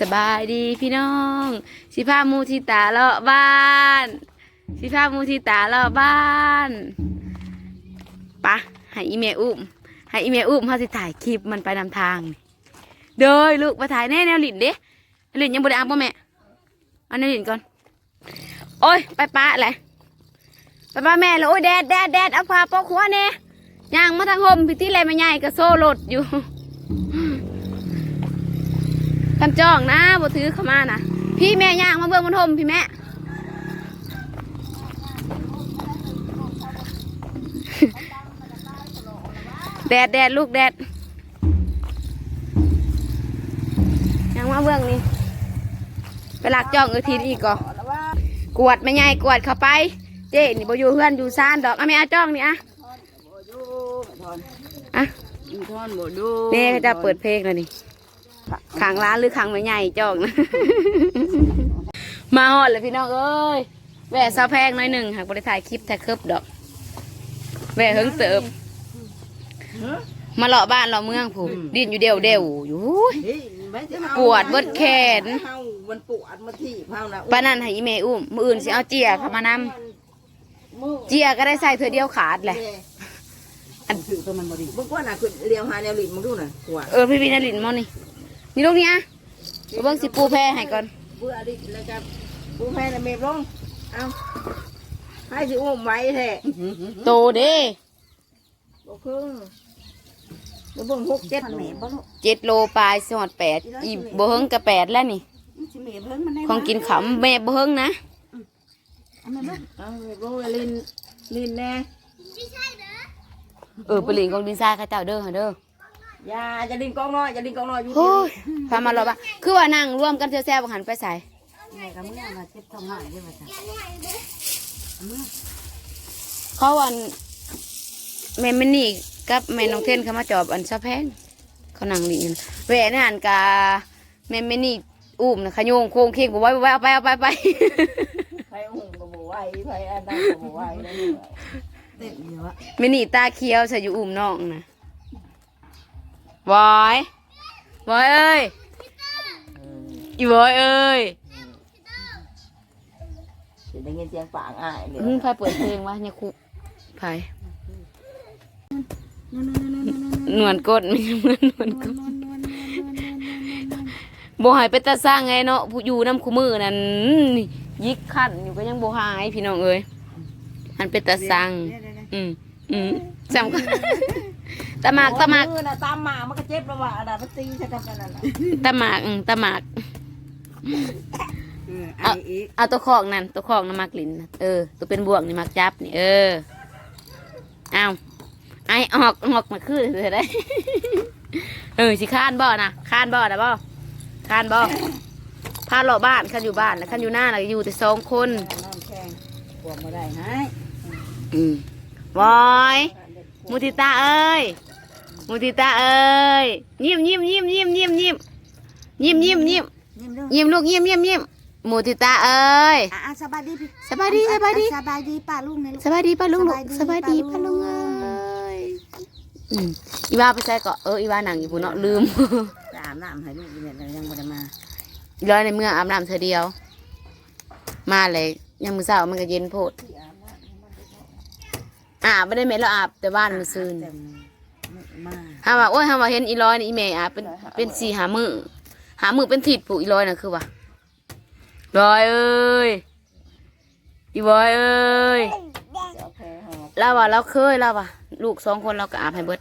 สบายดีพี่น้องสิพามูทิตาเลาะบ้านสิพามูทิตาเลาะบ้านปะให้อีเมอุ้มให้อีเมอุ้มเขาสิถ่ายคลิปมันไปนำทางเดยลูกมาถ่ายแน่แนวหลินเด้หลินยังบ่ได้อาบป่ะแม่เอาแนวหลินก่อนโอ้ยไปป้าแหละไปป้าแม่เลยโอ้ยแดดแดดแดดเอาผ้าปกหัวเนี่ยย่างมาทางห่มพี่ที่ไรมาใหญ่ก็โซ่รถอยู่ กันจ้องนะบ่ถือเข้ามานะพี่แม่ย่างมาเบิ่งมันห่มพี่แม่แดดแดดลูกแดดย่างมาเบิ่งนี่ไปหลักจ้องเออทีนอีกก่อกวดไม่ใหญ่กวดเข้าไป เจ๊นี่บ่อยู่เพื่อนอยู่ซ่านดอกเอาแม่เอาจ้องนี่อะอะอีทอนบ่ดูนี่เขาจะเปิดเพลงแล้วนี่ ขังร้านหรือขังไม่ใหญ่จ้องนะ มาหอดเลยพี่น้องเอ้ยแหวะซาแพงหน่อยหนึ่งหากบริถ่ายคลิปแท็กเคิบดอกแหวะเฮิงเติบ มาเลาะบ้านเลาะเมืองผู้ดินอยู่เดียวเดียวอยู่ ปวดเบิดแขน มันปวดมาที่เฮานะปานนันให้อีเมอุ้มมืออื่นสิเอาเจียเข้ามานำเจียก็ได้ใส่เธอเดียวขาดเลยอันถือตัวมันบดีเบิ่งว่าน่ะคือเลี้ยวหาแนวหลินมึงดูน่ะปวดเออพี่วินาลินมอนี่ นี่ลูกนี้อะเอาเบิ่งสิปูแพรให้ก่อนเบื่อดิแล้วก็ผู้แพ้น่ะเมบลงเอ้าให้สิอุ้มไว้แท้โตเด้บ่ครึ่งบ่เบิ่งหกเจ็ดเมบบ่ลูกเจ็ดโลปลายสอดแปดอีบ่เฮิงกับแปดแล้วนี่สิเมบเพิ่งมันได้ของกินขำแม่บ่เฮิงนะเอามาลูกเอาเมบลงลินลินแน่เออไปเลินกองดินทรายเข้าเจ้าเด้อหาเด้อ อย่าจะลินกองน้อยอย่าลินกองน้อยอยู่โอ้ยพามาเราบ้าคือว่านั่งร่วมกันแซ่บๆหันไปใส่แม่ก็มึงน่ะเจ็บท้องน้อยใช่ป่ะจ๊ะเขาอันแม่มินี่กับแม่น้องเทนเขามาจอบอันซะแพงเขานั่งนี่กันแหวนนี่หันกาแม่มินี่อุ้มนะขยงโค้งเค้งบอกไว้บอกไว้เอาไปเอาไปไปไผอุ้มก็บ่ไหวไผอันนั้นก็บ่ไหวแล้วนี่เต้นเยอะ มินี่ตาเขียวใส่อยู่อุ้มน้องนะ บอยบอยเอ้ยอีบอยเอ้ยสิได้ยินเสียงปากอ้ายเด้มึงพายเปิดเพลงวะเนี่ยครูพายหนวดกดไม่ใช่เหมือนหนวดกดบ่หายไปตาสร้างไงเนาะผู้อยู่น้ำคู่มือนั่นยิกขันอยู่ก็ยังบ่หายพี่น้องเอ้ยมันเป็นตาสร้างอืมอืมสำคัญ ตะหมากตะหมากมือน่ะตามหมามันก็เจ็บแล้วว่าอันนั้นมันตีใช่กันนั่นน่ะตะหมากอืมตะหมาก เออเอาเอาตัวคอกนั่นตัวคอกน้ำมักลิ้นน่ะเออ ตัวเป็นบวกนี่มักจับนี่เออเอาไอออกออกมาคือเลยได้ เออสิข้านบ่อนะข้านบ่อนะบ่ข้านบ่พาเลาะบ้านขันอยู่บ้านแล้วขันอยู่หน้าแล้วก็อยู่แต่สองคนน้ำแข็งปวดมาได้ให้อืมบอย มุทิตาเอ้ย มุทิตาเอ้ยยิ้มยิ้มยิ้มยิ้มยิ้มยิ้มยิ้มยิ้มยิ้มยิ้มดูยิ้มลูกยิ้มยิ้มยิ้มมุทิตาเอ้ยอะสบายดีพี่สบายดีสบายดีสบายดีป้าลุงนะลูกสบายดีป้าลุงลูกสสบาบายยดีดีป้าป้าลุลุงงเอ้ยอืมอีว่าไปใส่เกาะเอออีว่าหนังอยู่พุ่นเนาะลืมจะอาบน้ำให้ลูกอีเนี่ยแต่ยังบ่ได้มาอีร้อยในเมื่ออาบน้ำเธอเดียว มาเลยยังมือเช้ามันก็เย็นโพดอาบไม่ได้เม็ดแล้วอาบแต่บ้านมือซืนแต่ มาฮาว่าโอ้ยฮาว่าเห็นอีร้อยนี่อีเมย์อาบเป็นเป็นสี่หามือหามือเป็นถิดผูกอีร้อยน่ะคือว่าร้อยเอ้ยอีบอยเอ้ยเจ้าแพ้หอบเราว่าเราเคยเราว่าลูกสองคนเราก็อาบให้เบิด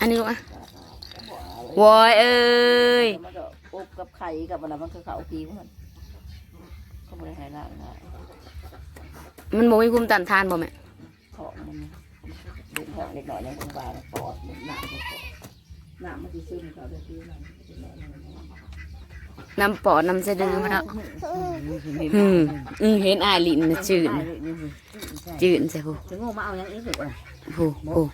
อันนี้ลูกอะวอยเอ้ยมันก็อบกับไข่กับอะไรมันคือเขาผิวมันเขาบ่ได้ให้ล้างนะ มันบ่มีภูมิต้านทานบ่แม่ท้องมันเด็กท้องเด็กน้อยยังคงว่าปอดหนักหนักมันสิซึมเขาได้ที่นั่นน้ำปอดน้ำสะดือมาแล้วอืมอืมเห็นอายลิ้นน่ะจืดน่ะจืดใช่ผู้ถึงโง่มาเอาอย่างนี้ถูกอะผู้ผู้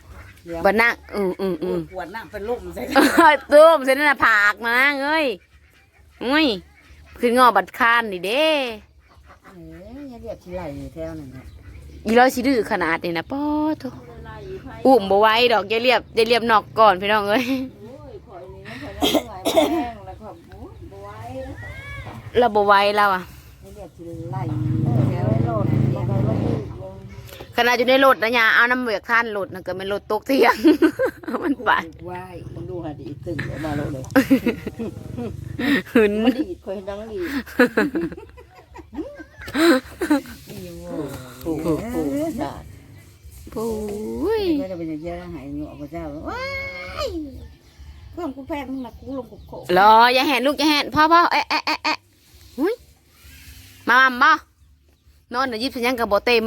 บัดนั่งอืมอืมอืมปวดน้ำเป็นลุ่มใส่ตุ้มเส้นน่ะผากมานะเอ้ยอุ้ยคืองอบัดคานนี่เด้เอ้ ยอย่าเรียกชิไหลแถวนั่นแหละอีร้อยสิดื้อขนาดนี้นะป้อโตไหลไผ่อุ้มบ่ไหว้ดอกอย่าเรียบอย่าเรียบนอกก่อนพี่น้องเอ้ยโอ้ยข่อยนี่ข่อยยังไงแม่งแล้วก็โอ้ยบ่ไหวแล้วเราบ่ไหว้เราอะไม่เรียกสิไล่แถวโลดบ่ได้ว่าคือลงขนาดอยู่ในรถนะยาเอาน้ำเบือกท่านรถนะก็เป็นรถตกเที่ยง มันไปไหวมันดูหาดีตึงออกมาแล้วเลยหึนมันดีดข่อยดังดี ดโอ้โหโอ้โหได้โอ้ยก็จะเป็นเยอะหายอยู่พระเจ้าว้ายเพื่อนกูแพงมึงนะกูลงกุกโขรออย่าแหนลูกอย่าแหนพ่อพ่อเอ๊ะเอ๊ะเอ๊ะเอ๊ะหุ้ยมาม่ำบ่นอนน่ะยิบสัญญาณกับบ่เต็ม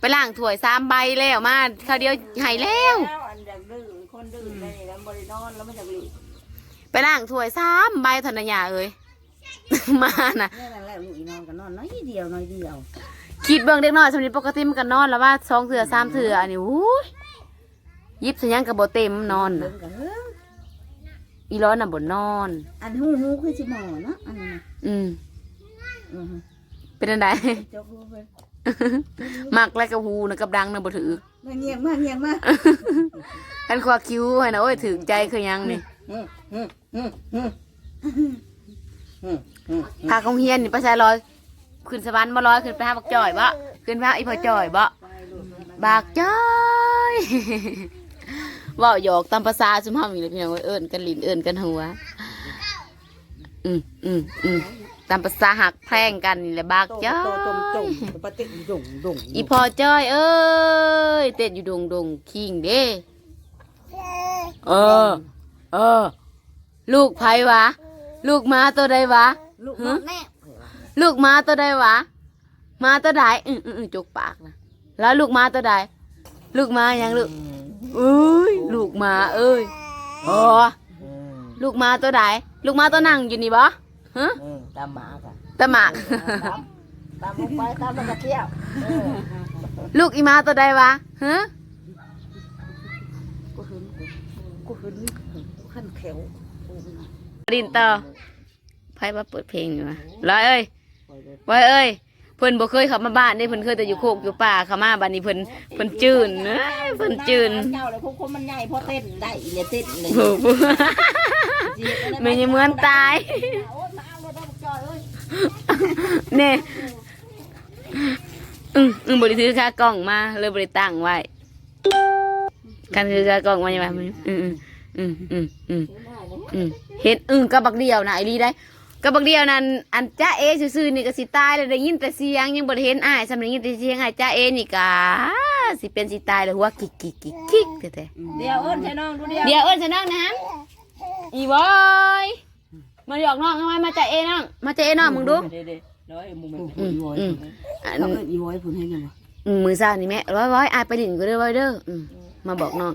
ไปล้างถ้วยสามใบแล้วมาคราวเดียวใหายแล้วอันอยากดื้อคนดื้อในนี่แล้วบริโนอนแล้วมันจะดื้อไปล้างถ้วยสามใบธนยาเอ้ย มาน่ะนี่นั่นแหละลูกอีนอนก็นอนน้อยเดียวน้อยเดียวคิดเบิ่งเด็กน้อยสมัยนี้ปกติมันก็นอนแล้วว่าสองเถื่อสามเถื่ออันนี้อู้ยยิบสัญญาณกับบ่เต็มนอนเบิ่น่ะงกันเฮ้ยอีร้อนน่ะบ่นอน อันหูหูคือสิหมอเนาะอันนี้นะอืมอือฮึเป็นอันใดเจ้าหูไปมักและกับหูนะกับดังนะบ่ถือมาเงียงมาเงียงมากันควาคิ้วให้นะโอ้ยถึงใจคือหยังนี่ อืมอืมอืมอืมอืมอืมอืม พาของเฮียนนี่ไปใส่ลอยขึ้นสวรรค์บ่ลอยขึ้นไปหาบักจ่อยบ่ขึ้นไปหาอีพ่อจ่อยบ่ไปลูกไปบักจ่อยเว้าหยอกตามภาษาซุมเฮานี่แหละพี่น้องเอ้ยเอิ้นกันลิ้นเอิ้นกันหัวอืมอืมอืมตามภาษาหักแพร่งกันนี่แหละบักโตจ่อโตจมจยมปฏิดงดงอีพ่อจ้อยเอ้ยเต้นอยู่ดงดงคิงเด้เออ เออ ลูกไผวะ ลูกหมาตัวใดวะ ลูกน้องแน่ลูกหมาตัวใดวะหมาตัวใดอืออืออือจกปากนะแล้วลูกหมาตัวใดลูกหมายังลูกอุ้ยลูกหมาเอ้ยอ๋อลูกหมาตัวใดลูกหมาตัวนั่งอยู่นี่บ่ฮะตามหมาค่ะตะหมากตามลงไปตามมันก็เที่ยวลูกอีหมาตัวใดวะฮะกูหึนกูหึนกูขันแขว ดินต่อไพ่มาเปิดเพลงอยู่วะร้อยเอ้ยร้อยเอ้ยเพิ่นบ่เคยเข้ามาบ้านนี่เพิ่นเคยแต่อยู่โคกอยู่ป่าเข้ามาบ้านนี้เพิ่นเพิ่นจืนเอ้ยเพิ่นจืนเจ้าเลยพวกคนมันใหญ่พอเต้นได้เลยเต้นเลยโอ้โหไม่ยังเหมือนตายโอ้ยมาเอาเลยต้องจอยเอ้ยเนี่ยอึ้งอึ้งบริถือค่ากล้องมาเลยบริตั้งไว้การถือค่ากล้องมาใช่ไหมอืมอืมอืมอืมอืม เห็นอึ้งกับบักเดียวนะไอ้ลีได้กับบักเดียวนั้นอันจ้าเอซื่อๆนี่ก็สิตายเลยได้ยินแต่เสียงยังบ่ได้เห็นอ้ายสำได้ยินแต่เสียงอ้ายจ้าเอนี่ก็สิเป็นสิตายเลยหัวกิกกิกกิกกิกแต่เดี๋ยวเอิ้นใช่น้องดูเดียวเดี๋ยวเอิ้นซะน้องนะอีบอยมาหยอกน้องทำไมมาจ้าเอน้องมาจ้าเอน้องมึงดูเดี๋ยวๆร้อยมุมอืมอืมอันเขาเอิ้นอีไว้พุ่นให้กันวะอืมมือซ่านี่แม่ร้อยร้อยอายไปหลินก็เด้อร้อยเด้ออืมมาบอกน้อง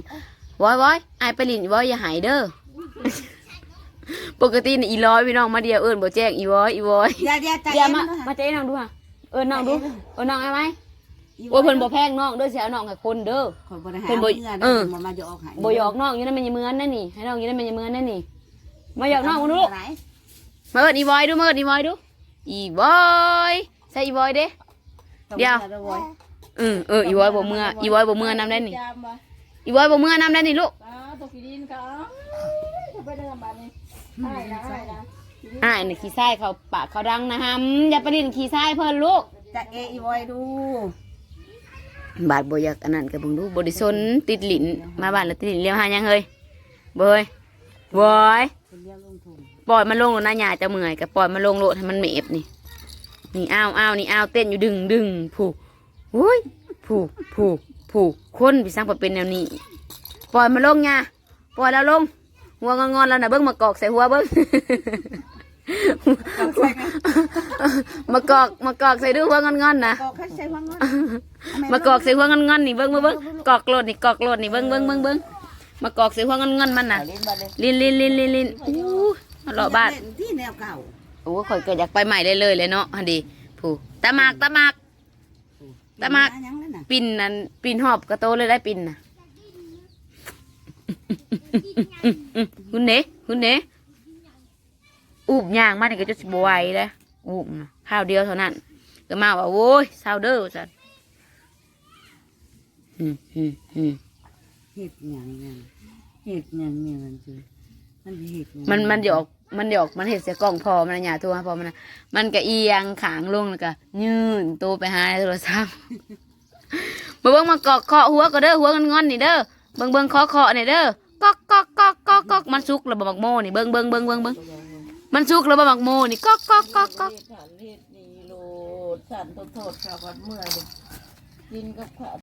ร้อยร้อยอายไปหลินร้อยอย่าหายเด้อ ปกตินี่อีร้อยพี่น้องมาเดียวเอิญบ่แจ้งอีร้อยอีร้อยเดี๋ยวเดี๋ยวใจเดี๋ยวเย็นมานะมาเจ๊น้องดูค่ะเอิญน้องดูเอิญน้องเอาไหมโอ้ยเพิ่นบ่แพงน้องเด้อสิเอาน้องให้คนเด้อขอยบ่ได้หาเพิ่นบ่เงินเออมามาหยอกให้บ่หยอกน้องอยู่นั่นมันอย่าเหมือนนั่นนี่ให้น้องอยู่นั่นมันอย่าเหมือนนั่นนี่มาหยอกน้องมาดูลูกไหนมาเอิญอีบอยดูมาเอิญอีบอยดูอีบอยใส่อีบอยเด้เดี๋ยวเออเอออีบอยบ่เมื่ออีบอยบ่เมื่อนำได้นี่จำบ่อีบอยบ่เมื่อนำได้นี่ลูกานนี้ใช่นะใช่นะอ่านี่ขี้ไส้เขาปากเขาดังนะฮัมอย่าไปเลินขี้ไส้เพิ่นลูก จะเออีไว้ดูบาดบ่อยากอันนั้นก็เบิ่งดูบ่ได้สนติดลิ้นมาบ้านแล้วติดลิ้นเลี้ยวหาหยังเฮ้ยบ่เฮ้ยบอยคนเลี้ยงลงทุนปล่อยมันลงโลดนะหญ้าจะเมื่อยก็ปล่อยมันลงโลดให้มันเมบนี่ นี่อ้าวอ้าวนี่อ้าวเต้นอยู่ดึงดึงผูโอ้ยผูผูผูคนพี่สร้างบ่เป็นแนวนี้ ปล่อยมันลงหญ้าปล่อยแล้วลง หัวงอนๆแล้วน่ะเบิ่งมากอกใส่หัวเบิ่งมากอกมากอกใส่ดูหัวงอนๆนะก็แค่ใช้ว่างอนมากอกใส่หัวงอนๆนี่เบิ้งมาเบิ้งกอกโลดนี่กอกโลดนี่เบิ้งเบิ้งเบิ้งเบิ้งมากอกใส่หัวงอนๆมันน่ะเล่นบ้านเลยลินลินลินลินลินอู้มาเลาะบ้านที่แนวเก่าโอ้ข่อยเกิดอยากไปใหม่ได้เลยเลยเนาะฮันดีผู้ตะหมากตะหมากตะหมากยังแล้วน่ะปิ่นนั่นปิ่นหอบกระโตเลยได้ปิ่นน่ะ คุณเนคุณเนอูบย่างมานี่ก็จะสิบไหวเลยอูบน่ะข้าวเดียวเท่านั้น ก็มาว่าโว้ยซาวเดอร์สันอืมอืมอืมเห็ดหยังเนี่ยเห็ดหยังเนี่ยมันคือมันเห็ดหยังมันมันหยอกมันหยอกมันเห็ดเสียกล้องพอมันนะหยาโทรหาพอมันนะมันก็เอียงขางลงแล้วก็ยืนตัวไปหาในโทรศัพท์เบิ่งเบิ่งมากอกเคาะหัวก็เด้อหัวงอนๆนี่เด้อ เบิ่งเบิ่งเคาะเคาะนี่ยเด้อก๊อกก๊อกก๊อกก๊อกก๊อกมันสุกแล้วบ่มักโมนี่เบิ่งเบิ่งเบิ่งเบิ่งเบิ่งมันสุกแล้วบ่มักโมนี่ก๊อกก๊อกก๊อกก๊อกสันโลดสั่นโทษโทษข้าววันเมื่อยกินกับข้าว